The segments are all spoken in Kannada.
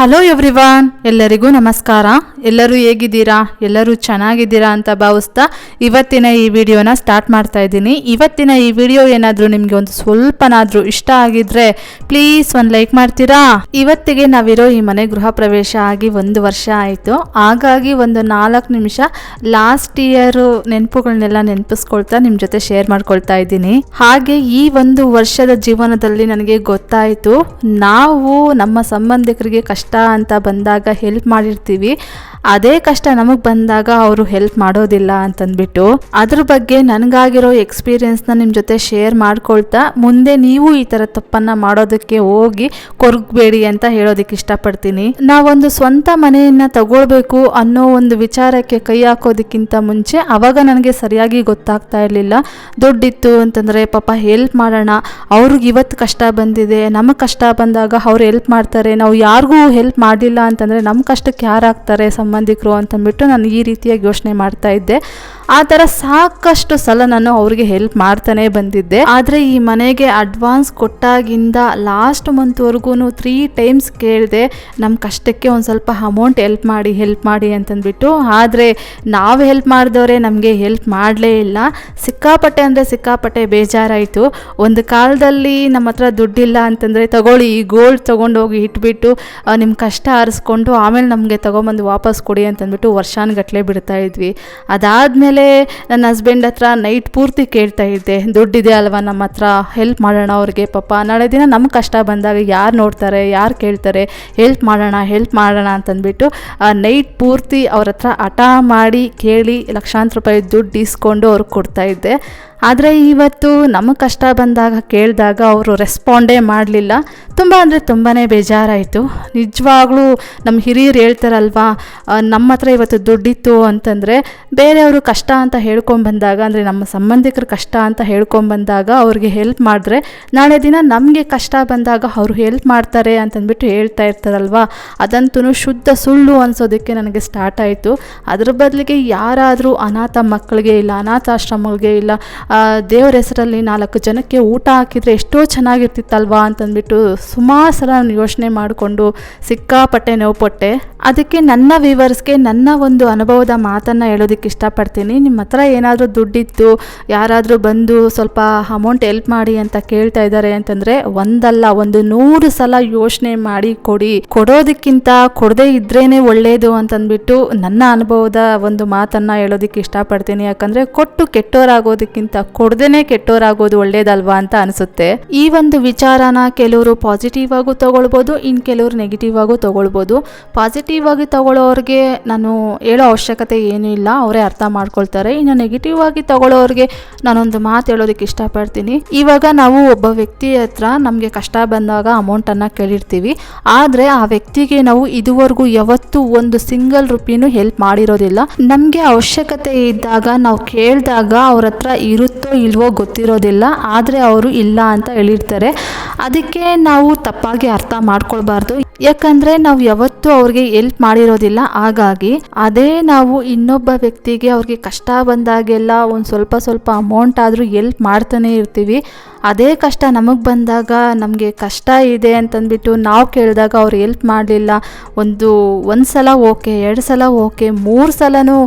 ಹಲೋ ಎವ್ರಿವಾನ್ ಎಲ್ಲರಿಗೂ ನಮಸ್ಕಾರ. ಎಲ್ಲರೂ ಹೇಗಿದ್ದೀರಾ? ಎಲ್ಲರೂ ಚೆನ್ನಾಗಿದ್ದೀರಾ ಅಂತ ಭಾವಿಸ್ತಾ ಇವತ್ತಿನ ಈ ವಿಡಿಯೋನ ಸ್ಟಾರ್ಟ್ ಮಾಡ್ತಾ ಇದ್ದೀನಿ. ಇವತ್ತಿನ ಈ ವಿಡಿಯೋ ಏನಾದರೂ ನಿಮಗೆ ಒಂದು ಸ್ವಲ್ಪನಾದರೂ ಇಷ್ಟ ಆಗಿದ್ರೆ ಪ್ಲೀಸ್ ಒಂದು ಲೈಕ್ ಮಾಡ್ತೀರಾ? ಇವತ್ತಿಗೆ ನಾವಿರೋ ಈ ಮನೆ ಗೃಹ ಪ್ರವೇಶ ಆಗಿ ಒಂದು ವರ್ಷ ಆಯಿತು. ಹಾಗಾಗಿ ಒಂದು ನಾಲ್ಕು ನಿಮಿಷ ಲಾಸ್ಟ್ ಇಯರು ನೆನಪುಗಳನ್ನೆಲ್ಲ ನೆನಪಿಸ್ಕೊಳ್ತಾ ನಿಮ್ಮ ಜೊತೆ ಶೇರ್ ಮಾಡ್ಕೊಳ್ತಾ ಇದ್ದೀನಿ. ಹಾಗೆ ಈ ಒಂದು ವರ್ಷದ ಜೀವನದಲ್ಲಿ ನನಗೆ ಗೊತ್ತಾಯಿತು, ನಾವು ನಮ್ಮ ಸಂಬಂಧಿಕರಿಗೆ ಕಷ್ಟ ಅಂತ ಬಂದಾಗ ಹೆಲ್ಪ್ ಮಾಡಿರ್ತೀವಿ. ಅದೇ ಕಷ್ಟ ನಮಗೆ ಬಂದಾಗ ಅವರು ಹೆಲ್ಪ್ ಮಾಡೋದಿಲ್ಲ ಅಂತಂದ್ಬಿಟ್ಟು, ಅದ್ರ ಬಗ್ಗೆ ನನಗಾಗಿರೋ ಎಕ್ಸ್ಪೀರಿಯನ್ಸ್ನ ನಿಮ್ಮ ಜೊತೆ ಶೇರ್ ಮಾಡ್ಕೊಳ್ತಾ, ಮುಂದೆ ನೀವು ಈ ಥರ ತಪ್ಪನ್ನು ಮಾಡೋದಕ್ಕೆ ಹೋಗಿ ಕೊರಗಬೇಡಿ ಅಂತ ಹೇಳೋದಕ್ಕೆ ಇಷ್ಟಪಡ್ತೀನಿ. ನಾವೊಂದು ಸ್ವಂತ ಮನೆಯನ್ನು ತಗೊಳ್ಬೇಕು ಅನ್ನೋ ಒಂದು ವಿಚಾರಕ್ಕೆ ಕೈ ಹಾಕೋದಕ್ಕಿಂತ ಮುಂಚೆ, ಅವಾಗ ನನಗೆ ಸರಿಯಾಗಿ ಗೊತ್ತಾಗ್ತಾ ಇರಲಿಲ್ಲ. ದುಡ್ಡಿತ್ತು ಅಂತಂದರೆ, ಪಾಪ ಹೆಲ್ಪ್ ಮಾಡೋಣ. ಅವ್ರಿಗೆ ಇವತ್ತು ಕಷ್ಟ ಬಂದಿದೆ. ನಮಗೆ ಕಷ್ಟ ಬಂದಾಗ ಅವ್ರು ಹೆಲ್ಪ್ ಮಾಡ್ತಾರೆ. ನಾವು ಯಾರಿಗೂ ಹೆಲ್ಪ್ ಮಾಡಲಿಲ್ಲ ಅಂತಂದರೆ ನಮ್ಮ ಕಷ್ಟಕ್ಕೆ ಯಾರು ಆಗ್ತಾರೆ ಸಂಬಂಧಿಕರು ಅಂತಂದ್ಬಿಟ್ಟು ನಾನು ಈ ರೀತಿಯಾಗಿ ಯೋಚನೆ ಮಾಡ್ತಾ ಇದ್ದೆ. ಆ ಥರ ಸಾಕಷ್ಟು ಸಲ ನಾನು ಅವ್ರಿಗೆ ಹೆಲ್ಪ್ ಮಾಡ್ತಾನೆ ಬಂದಿದ್ದೆ. ಆದರೆ ಈ ಮನೆಗೆ ಅಡ್ವಾನ್ಸ್ ಕೊಟ್ಟಾಗಿಂದ ಲಾಸ್ಟ್ ಮಂತ್ವರೆಗೂ ತ್ರೀ ಟೈಮ್ಸ್ ಕೇಳಿದೆ ನಮ್ಮ ಕಷ್ಟಕ್ಕೆ ಒಂದು ಸ್ವಲ್ಪ ಅಮೌಂಟ್ ಹೆಲ್ಪ್ ಮಾಡಿ ಹೆಲ್ಪ್ ಮಾಡಿ ಅಂತಂದ್ಬಿಟ್ಟು. ಆದರೆ ನಾವು ಹೆಲ್ಪ್ ಮಾಡಿದವರೇ ನಮಗೆ ಹೆಲ್ಪ್ ಮಾಡಲೇ ಇಲ್ಲ. ಸಿಕ್ಕಾಪಟ್ಟೆ ಅಂದರೆ ಸಿಕ್ಕಾಪಟ್ಟೆ ಬೇಜಾರಾಯಿತು. ಒಂದು ಕಾಲದಲ್ಲಿ ನಮ್ಮ ಹತ್ರ ದುಡ್ಡಿಲ್ಲ ಅಂತಂದರೆ ತಗೊಳ್ಳಿ, ಈ ಗೋಲ್ಡ್ ತೊಗೊಂಡೋಗಿ ಇಟ್ಬಿಟ್ಟು ನಿಮ್ಮ ಕಷ್ಟ ಆರಿಸ್ಕೊಂಡು ಆಮೇಲೆ ನಮಗೆ ತೊಗೊಂಬಂದು ವಾಪಸ್ ಕೊಡಿ ಅಂತಂದ್ಬಿಟ್ಟು ವರ್ಷಾನುಗಟ್ಲೆ ಬಿಡ್ತಾ ಇದ್ವಿ. ಅದಾದಮೇಲೆ ನನ್ನ ಹಸ್ಬೆಂಡ್ ಹತ್ರ ನೈಟ್ ಪೂರ್ತಿ ಕೇಳ್ತಾ ಇದ್ದೆ, ದುಡ್ಡಿದೆ ಅಲ್ವಾ ನಮ್ಮ ಹತ್ರ? ಹೆಲ್ಪ್ ಮಾಡೋಣ ಅವ್ರಿಗೆ ಪಾಪ. ನಾಳೆ ದಿನ ನಮ್ಮ ಕಷ್ಟ ಬಂದಾಗ ಯಾರು ನೋಡ್ತಾರೆ, ಯಾರು ಕೇಳ್ತಾರೆ? ಹೆಲ್ಪ್ ಮಾಡೋಣ ಹೆಲ್ಪ್ ಮಾಡೋಣ ಅಂತಂದ್ಬಿಟ್ಟು ನೈಟ್ ಪೂರ್ತಿ ಅವ್ರ ಹತ್ರ ಹಠ ಮಾಡಿ ಕೇಳಿ ಲಕ್ಷಾಂತರ ರೂಪಾಯಿ ದುಡ್ಡು ಇಸ್ಕೊಂಡು ಅವ್ರಿಗೆ ಕೊಡ್ತಾ ಇದ್ದೆ. ಆದರೆ ಇವತ್ತು ನಮ್ಮ ಕಷ್ಟ ಬಂದಾಗ ಕೇಳಿದಾಗ ಅವರು ರೆಸ್ಪಾಂಡೇ ಮಾಡಲಿಲ್ಲ. ತುಂಬ ಅಂದರೆ ತುಂಬಾ ಬೇಜಾರಾಯಿತು. ನಿಜವಾಗ್ಲೂ ನಮ್ಮ ಹಿರಿಯರು ಹೇಳ್ತಾರಲ್ವಾ ನಮ್ಮ ಹತ್ರ ಇವತ್ತು ದುಡ್ಡಿತ್ತು ಅಂತಂದರೆ ಬೇರೆಯವರು ಕಷ್ಟ ಅಂತ ಹೇಳ್ಕೊಂಬಂದಾಗ ಅಂದರೆ ನಮ್ಮ ಸಂಬಂಧಿಕರು ಕಷ್ಟ ಅಂತ ಹೇಳ್ಕೊಂಬಂದಾಗ ಅವ್ರಿಗೆ ಹೆಲ್ಪ್ ಮಾಡಿದ್ರೆ ನಾಳೆ ದಿನ ನಮಗೆ ಕಷ್ಟ ಬಂದಾಗ ಅವರು ಹೆಲ್ಪ್ ಮಾಡ್ತಾರೆ ಅಂತಂದ್ಬಿಟ್ಟು ಹೇಳ್ತಾ ಇರ್ತಾರಲ್ವಾ. ಅದಂತೂ ಶುದ್ಧ ಸುಳ್ಳು ಅನ್ಸೋದಕ್ಕೆ ನನಗೆ ಸ್ಟಾರ್ಟ್ ಆಯಿತು. ಅದ್ರ ಬದಲಿಗೆ ಯಾರಾದರೂ ಅನಾಥ ಮಕ್ಕಳಿಗೆ ಇಲ್ಲ, ಅನಾಥಾಶ್ರಮಗಳಿಗೆ ಇಲ್ಲ ದೇವ್ರ ಹೆಸರಲ್ಲಿ ನಾಲ್ಕು ಜನಕ್ಕೆ ಊಟ ಹಾಕಿದರೆ ಎಷ್ಟೋ ಚೆನ್ನಾಗಿರ್ತಿತ್ತಲ್ವಾ ಅಂತಂದ್ಬಿಟ್ಟು ಸುಮಾರು ಸಲ ನಾನು ಯೋಚನೆ ಮಾಡಿಕೊಂಡು ಸಿಕ್ಕಾಪಟ್ಟೆ ನೋವುಪಟ್ಟೆ ಅದಕ್ಕೆ ನನ್ನ ವ್ಯೂವರ್ಸ್ಗೆ ನನ್ನ ಒಂದು ಅನುಭವದ ಮಾತನ್ನು ಹೇಳೋದಕ್ಕೆ ಇಷ್ಟಪಡ್ತೀನಿ. ನಿಮ್ಮ ಹತ್ರ ಏನಾದರೂ ದುಡ್ಡಿತ್ತು, ಯಾರಾದರೂ ಬಂದು ಸ್ವಲ್ಪ ಅಮೌಂಟ್ ಹೆಲ್ಪ್ ಮಾಡಿ ಅಂತ ಕೇಳ್ತಾ ಇದ್ದಾರೆ ಅಂತಂದರೆ ಒಂದಲ್ಲ, ಒಂದು ನೂರು ಸಲ ಯೋಚನೆ ಮಾಡಿ ಕೊಡಿ. ಕೊಡೋದಕ್ಕಿಂತ ಕೊಡದೇ ಇದ್ರೇನೆ ಒಳ್ಳೆಯದು ಅಂತಂದ್ಬಿಟ್ಟು ನನ್ನ ಅನುಭವದ ಒಂದು ಮಾತನ್ನು ಹೇಳೋದಕ್ಕೆ ಇಷ್ಟಪಡ್ತೀನಿ. ಯಾಕಂದರೆ ಕೊಟ್ಟು ಕೆಟ್ಟೋರಾಗೋದಕ್ಕಿಂತ ಕೊಡದೇನೆ ಕೆಟ್ಟೋರಾಗೋದು ಒಳ್ಳೇದಲ್ವಾ ಅಂತ ಅನಿಸುತ್ತೆ. ಈ ಒಂದು ವಿಚಾರನ ಕೆಲವರು ಪಾಸಿಟಿವ್ ಆಗೂ ತಗೊಳ್ಬೋದು ಇನ್ನು ಕೆಲವರು ನೆಗೆಟಿವ್ ಆಗು ತಗೊಳ್ಬೋದು. ಪಾಸಿಟಿವ್ ಆಗಿ ತಗೊಳ್ಳೋರಿಗೆ ನಾನು ಹೇಳೋ ಅವಶ್ಯಕತೆ ಏನೂ ಇಲ್ಲ, ಅವರೇ ಅರ್ಥ ಮಾಡ್ಕೊಳ್ತಾರೆ. ಇನ್ನು ನೆಗೆಟಿವ್ ಆಗಿ ತಗೊಳ್ಳೋರಿಗೆ ನಾನೊಂದು ಮಾತು ಹೇಳೋದಕ್ಕೆ ಇಷ್ಟಪಡ್ತೀನಿ. ಇವಾಗ ನಾವು ಒಬ್ಬ ವ್ಯಕ್ತಿ ಹತ್ರ ನಮಗೆ ಕಷ್ಟ ಬಂದಾಗ ಅಮೌಂಟನ್ನು ಕೇಳಿರ್ತೀವಿ. ಆದರೆ ಆ ವ್ಯಕ್ತಿಗೆ ನಾವು ಇದುವರೆಗೂ ಯಾವತ್ತೂ ಒಂದು ಸಿಂಗಲ್ ರುಪಿನೂ ಹೆಲ್ಪ್ ಮಾಡಿರೋದಿಲ್ಲ. ನಮಗೆ ಅವಶ್ಯಕತೆ ಇದ್ದಾಗ, ನಾವು ಕೇಳಿದಾಗ ಅವ್ರ ಹತ್ರ ಇರುತ್ತೋ ಇಲ್ವೋ ಗೊತ್ತಿರೋದಿಲ್ಲ, ಆದರೆ ಅವರು ಇಲ್ಲ ಅಂತ ಹೇಳಿರ್ತಾರೆ. ಅದಕ್ಕೆ ನಾವು ತಪ್ಪಾಗಿ ಅರ್ಥ ಮಾಡ್ಕೊಳ್ಬಾರ್ದು. ಯಾಕಂದರೆ ನಾವು ಯಾವತ್ತೂ ಅವ್ರಿಗೆ ಹೆಲ್ಪ್ ಮಾಡಿರೋದಿಲ್ಲ. ಹಾಗಾಗಿ ಅದೇ ನಾವು ಇನ್ನೊಬ್ಬ ವ್ಯಕ್ತಿಗೆ ಅವ್ರಿಗೆ ಕಷ್ಟ ಬಂದಾಗೆಲ್ಲ ಒಂದು ಸ್ವಲ್ಪ ಸ್ವಲ್ಪ ಅಮೌಂಟ್ ಆದರೂ ಹೆಲ್ಪ್ ಮಾಡ್ತಾನೆ ಇರ್ತೀವಿ. ಅದೇ ಕಷ್ಟ ನಮಗೆ ಬಂದಾಗ ನಮಗೆ ಕಷ್ಟ ಇದೆ ಅಂತಂದ್ಬಿಟ್ಟು ನಾವು ಕೇಳಿದಾಗ ಅವ್ರು ಹೆಲ್ಪ್ ಮಾಡಲಿಲ್ಲ. ಒಂದು ಒಂದು ಸಲ ಓಕೆ ಎರಡು ಸಲ ಓಕೆ ಮೂರು ಸಲನೂ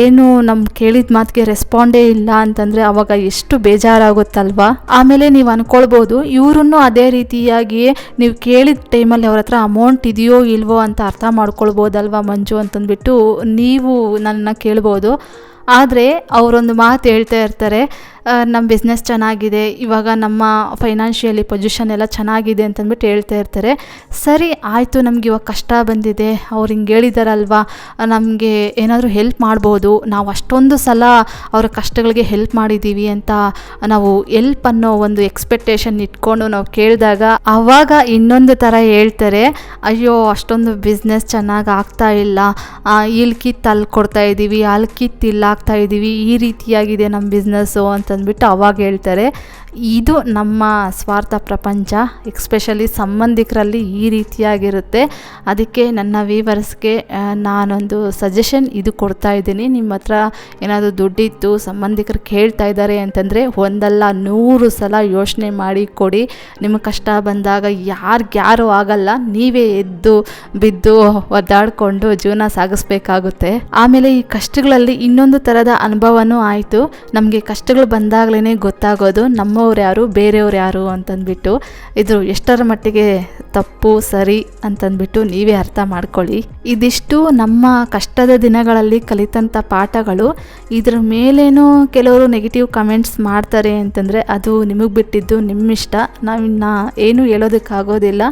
ಏನು ನಮ್ಮ ಕೇಳಿದ ಮಾತಿಗೆ ರೆಸ್ಪಾಂಡೇ ಇಲ್ಲ ಅಂತಂದರೆ ಅವಾಗ ಎಷ್ಟು ಬೇಜಾರಾಗುತ್ತಲ್ವಾ? ಆಮೇಲೆ ನೀವು ಅನ್ಕೊಳ್ಬೋದು, ಇವ್ರನ್ನು ಅದೇ ರೀತಿಯಾಗಿ ನೀವು ಕೇಳಿದ ಟೈಮಲ್ಲಿ ಅವ್ರ ಹತ್ರ ಅಮೌಂಟ್ ಇದೆಯೋ ಇಲ್ವೋ ಅಂತ ಅರ್ಥ ಮಾಡ್ಕೊಳ್ಬೋದಲ್ವಾ ಮಂಜು ಅಂತಂದ್ಬಿಟ್ಟು ನೀವು ನನ್ನ ಕೇಳ್ಬೋದು. ಆದರೆ ಅವರೊಂದು ಮಾತು ಹೇಳ್ತಾ ಇರ್ತಾರೆ ನಮ್ಮ ಬಿಸ್ನೆಸ್ ಚೆನ್ನಾಗಿದೆ, ಇವಾಗ ನಮ್ಮ ಫೈನಾನ್ಷಿಯಲಿ ಪೊಸಿಷನ್ ಎಲ್ಲ ಚೆನ್ನಾಗಿದೆ ಅಂತಂದ್ಬಿಟ್ಟು ಹೇಳ್ತಾ ಇರ್ತಾರೆ. ಸರಿ, ಆಯಿತು, ನಮ್ಗೆ ಇವಾಗ ಕಷ್ಟ ಬಂದಿದೆ, ಅವ್ರು ಹಿಂಗೆ ಹೇಳಿದಾರಲ್ವಾ, ನಮಗೆ ಏನಾದರೂ ಹೆಲ್ಪ್ ಮಾಡ್ಬೋದು, ನಾವು ಅಷ್ಟೊಂದು ಸಲ ಅವರ ಕಷ್ಟಗಳಿಗೆ ಹೆಲ್ಪ್ ಮಾಡಿದ್ದೀವಿ ಅಂತ ನಾವು ಎಲ್ಪ್ ಅನ್ನೋ ಒಂದು ಎಕ್ಸ್ಪೆಕ್ಟೇಷನ್ ಇಟ್ಕೊಂಡು ನಾವು ಕೇಳಿದಾಗ ಆವಾಗ ಇನ್ನೊಂದು ಥರ ಹೇಳ್ತಾರೆ, ಅಯ್ಯೋ, ಅಷ್ಟೊಂದು ಬಿಸ್ನೆಸ್ ಚೆನ್ನಾಗಿ ಆಗ್ತಾ ಇಲ್ಲ ಇಲ್ಲಿ ಕಿತ್ತು ಅಲ್ಲಿ ಕೊಡ್ತಾ ಇದ್ದೀವಿ ಅಲ್ಲಿ ಕಿತ್ತು ಇಲ್ಲಿ ಇದ್ದೀವಿ ಈ ರೀತಿಯಾಗಿದೆ ನಮ್ಮ ಬಿಸ್ನೆಸ್ಸು ಅಂತಂದ್ಬಿಟ್ಟು ಅವಾಗ ಹೇಳ್ತಾರೆ, ಇದು ನಮ್ಮ ಸ್ವಾರ್ಥ ಪ್ರಪಂಚ ಎಕ್ಸ್ಪೆಷಲಿ ಸಂಬಂಧಿಕರಲ್ಲಿ ಈ ರೀತಿಯಾಗಿರುತ್ತೆ. ಅದಕ್ಕೆ ನನ್ನ ವೀವರ್ಸ್ಗೆ ನಾನೊಂದು ಸಜೆಷನ್ ಇದು ಕೊಡ್ತಾ ಇದ್ದೀನಿ. ನಿಮ್ಮ ಹತ್ರ ಏನಾದರೂ ದುಡ್ಡಿತ್ತು, ಸಂಬಂಧಿಕರು ಕೇಳ್ತಾ ಇದ್ದಾರೆ ಅಂತಂದರೆ ಒಂದಲ್ಲ ನೂರು ಸಲ ಯೋಚನೆ ಮಾಡಿ ಕೊಡಿ. ನಿಮಗೆ ಕಷ್ಟ ಬಂದಾಗ ಯಾರಿಗ್ಯಾರು ಆಗಲ್ಲ. ನೀವೇ ಎದ್ದು ಬಿದ್ದು ಒದ್ದಾಡಿಕೊಂಡು ಜೀವನ ಸಾಗಿಸ್ಬೇಕಾಗುತ್ತೆ. ಆಮೇಲೆ ಈ ಕಷ್ಟಗಳಲ್ಲಿ ಇನ್ನೊಂದು ಥರದ ಅನುಭವನೂ ಆಯಿತು. ನಮಗೆ ಕಷ್ಟಗಳು ಬಂದಾಗಲೇ ಗೊತ್ತಾಗೋದು ನಮ್ಮವ್ರು ಯಾರು, ಬೇರೆಯವ್ರು ಯಾರು ಅಂತಂದ್ಬಿಟ್ಟು, ಇದು ಎಷ್ಟರ ಮಟ್ಟಿಗೆ ತಪ್ಪು, ಸರಿ ಅಂತಂದ್ಬಿಟ್ಟು ನೀವೇ ಅರ್ಥ ಮಾಡ್ಕೊಳ್ಳಿ. ಇದಿಷ್ಟು ನಮ್ಮ ಕಷ್ಟದ ದಿನಗಳಲ್ಲಿ ಕಲಿತಂಥ ಪಾಠಗಳು. ಇದ್ರ ಮೇಲೇನೋ ಕೆಲವರು ನೆಗೆಟಿವ್ ಕಮೆಂಟ್ಸ್ ಮಾಡ್ತಾರೆ ಅಂತಂದರೆ ಅದು ನಿಮಗೆ ಬಿಟ್ಟಿದ್ದು ನಿಮ್ಮ ಇಷ್ಟ ನಾವಿನ್ನ ಏನೂ ಹೇಳೋದಕ್ಕಾಗೋದಿಲ್ಲ.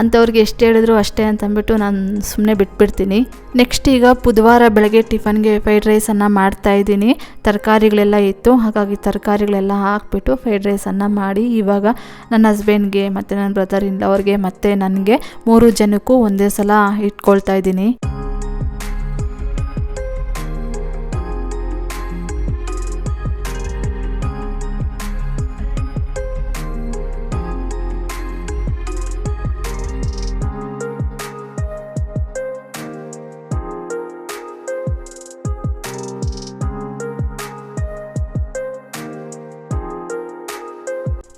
ಅಂಥವ್ರಿಗೆ ಎಷ್ಟು ಹೇಳಿದ್ರು ಅಷ್ಟೇ ಅಂತಂದ್ಬಿಟ್ಟು ನಾನು ಸುಮ್ಮನೆ ಬಿಟ್ಬಿಡ್ತೀನಿ. ನೆಕ್ಸ್ಟ್ ಈಗ ಬುಧವಾರ ಬೆಳಗ್ಗೆ ಟಿಫನ್ಗೆ ಫ್ರೈಡ್ ರೈಸನ್ನು ಮಾಡ್ತಾ ಇದ್ದೀನಿ. ತರಕಾರಿಗಳೆಲ್ಲ ಇತ್ತು, ಹಾಗಾಗಿ ತರಕಾರಿಗಳೆಲ್ಲ ಹಾಕ್ಬಿಟ್ಟು ಫ್ರೈಡ್ ರೈಸನ್ನು ಮಾಡಿ ಇವಾಗ ನನ್ನ ಹಸ್ಬೆಂಡ್ಗೆ ಮತ್ತು ನನ್ನ ಬ್ರದರ್ ಅವ್ರಿಗೆ ಮತ್ತು ನನಗೆ ಮೂರು ಜನಕ್ಕೂ ಒಂದೇ ಸಲ ಇಟ್ಕೊಳ್ತಾ ಇದ್ದೀನಿ.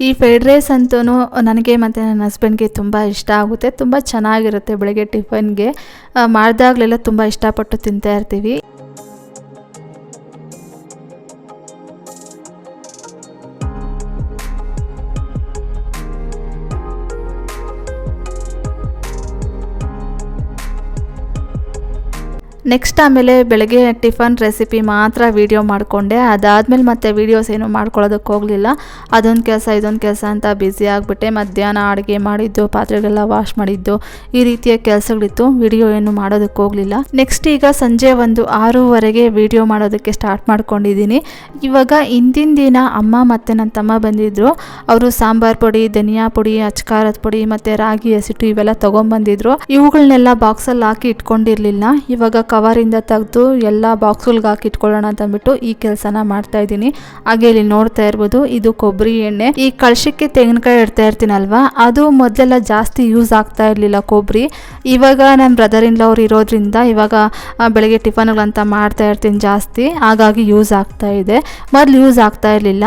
ಈ ಫ್ರೈಡ್ ರೈಸ್ ಅಂತೂ ನನಗೆ ಮತ್ತು ನನ್ನ ಹಸ್ಬೆಂಡ್ಗೆ ತುಂಬ ಇಷ್ಟ ಆಗುತ್ತೆ. ತುಂಬ ಚೆನ್ನಾಗಿರುತ್ತೆ ಬೆಳಗ್ಗೆ ಟಿಫನ್ಗೆ. ಮಾಡಿದಾಗಲೆಲ್ಲ ತುಂಬ ಇಷ್ಟಪಟ್ಟು ತಿಂತಾ ಇರ್ತೀವಿ. ನೆಕ್ಸ್ಟ್ ಆಮೇಲೆ ಬೆಳಗ್ಗೆ ಟಿಫನ್ ರೆಸಿಪಿ ಮಾತ್ರ ವೀಡಿಯೋ ಮಾಡಿಕೊಂಡೆ. ಅದಾದಮೇಲೆ ಮತ್ತೆ ವೀಡಿಯೋಸ್ ಏನು ಮಾಡ್ಕೊಳ್ಳೋದಕ್ಕೆ ಹೋಗಲಿಲ್ಲ. ಅದೊಂದು ಕೆಲಸ, ಇದೊಂದು ಕೆಲಸ ಅಂತ ಬ್ಯುಸಿ ಆಗಿಬಿಟ್ಟೆ. ಮಧ್ಯಾಹ್ನ ಅಡುಗೆ ಮಾಡಿದ್ದು ಪಾತ್ರೆಗಳೆಲ್ಲ ವಾಶ್ ಮಾಡಿದ್ದು, ಈ ರೀತಿಯ ಕೆಲಸಗಳಿತ್ತು. ವಿಡಿಯೋ ಏನು ಮಾಡೋದಕ್ಕೆ ಹೋಗಲಿಲ್ಲ. ನೆಕ್ಸ್ಟ್ ಈಗ ಸಂಜೆ ಒಂದು ಆರೂವರೆಗೆ ವಿಡಿಯೋ ಮಾಡೋದಕ್ಕೆ ಸ್ಟಾರ್ಟ್ ಮಾಡ್ಕೊಂಡಿದ್ದೀನಿ. ಇವಾಗ ಹಿಂದಿನ ದಿನ ಅಮ್ಮ ಮತ್ತು ನನ್ನ ತಮ್ಮ ಬಂದಿದ್ದರು ಅವರು ಸಾಂಬಾರ್ ಪುಡಿ, ಧನಿಯಾ ಪುಡಿ, ಅಚ್ಕಾರದ ಪುಡಿ ಮತ್ತು ರಾಗಿ, ಹಸಿಟ್ಟು ಇವೆಲ್ಲ ತೊಗೊಂಬಂದಿದ್ರು. ಇವುಗಳನ್ನೆಲ್ಲ ಬಾಕ್ಸಲ್ಲಿ ಹಾಕಿ ಇಟ್ಕೊಂಡಿರಲಿಲ್ಲ. ಇವಾಗ ಕವರಿಂದ ತೆಗೆದು ಎಲ್ಲ ಬಾಕ್ಸ್ಗಳ್ಗೆ ಹಾಕಿ ಇಟ್ಕೊಳ್ಳೋಣ ಅಂತ ಅಂದ್ಬಿಟ್ಟು ಈ ಕೆಲಸನ ಮಾಡ್ತಾ ಇದ್ದೀನಿ. ಹಾಗೆ ಇಲ್ಲಿ ನೋಡ್ತಾ ಇರ್ಬೋದು, ಇದು ಕೊಬ್ಬರಿ ಎಣ್ಣೆ. ಈ ಕಳಶಕ್ಕೆ ತೆಂಗಿನಕಾಯಿ ಇಡ್ತಾ ಇರ್ತೀನಲ್ವಾ? ಅದು ಮೊದಲೆಲ್ಲ ಜಾಸ್ತಿ ಯೂಸ್ ಆಗ್ತಾ ಇರಲಿಲ್ಲ ಕೊಬ್ಬರಿ. ಇವಾಗ ನನ್ನ ಬ್ರದರ್ ಇನ್ ಅವ್ರು ಇರೋದ್ರಿಂದ ಇವಾಗ ಬೆಳಗ್ಗೆ ಟಿಫನ್ಗಳಂತ ಮಾಡ್ತಾ ಇರ್ತೀನಿ ಜಾಸ್ತಿ. ಹಾಗಾಗಿ ಯೂಸ್ ಆಗ್ತಾ ಇದೆ. ಮೊದಲು ಯೂಸ್ ಆಗ್ತಾ ಇರಲಿಲ್ಲ.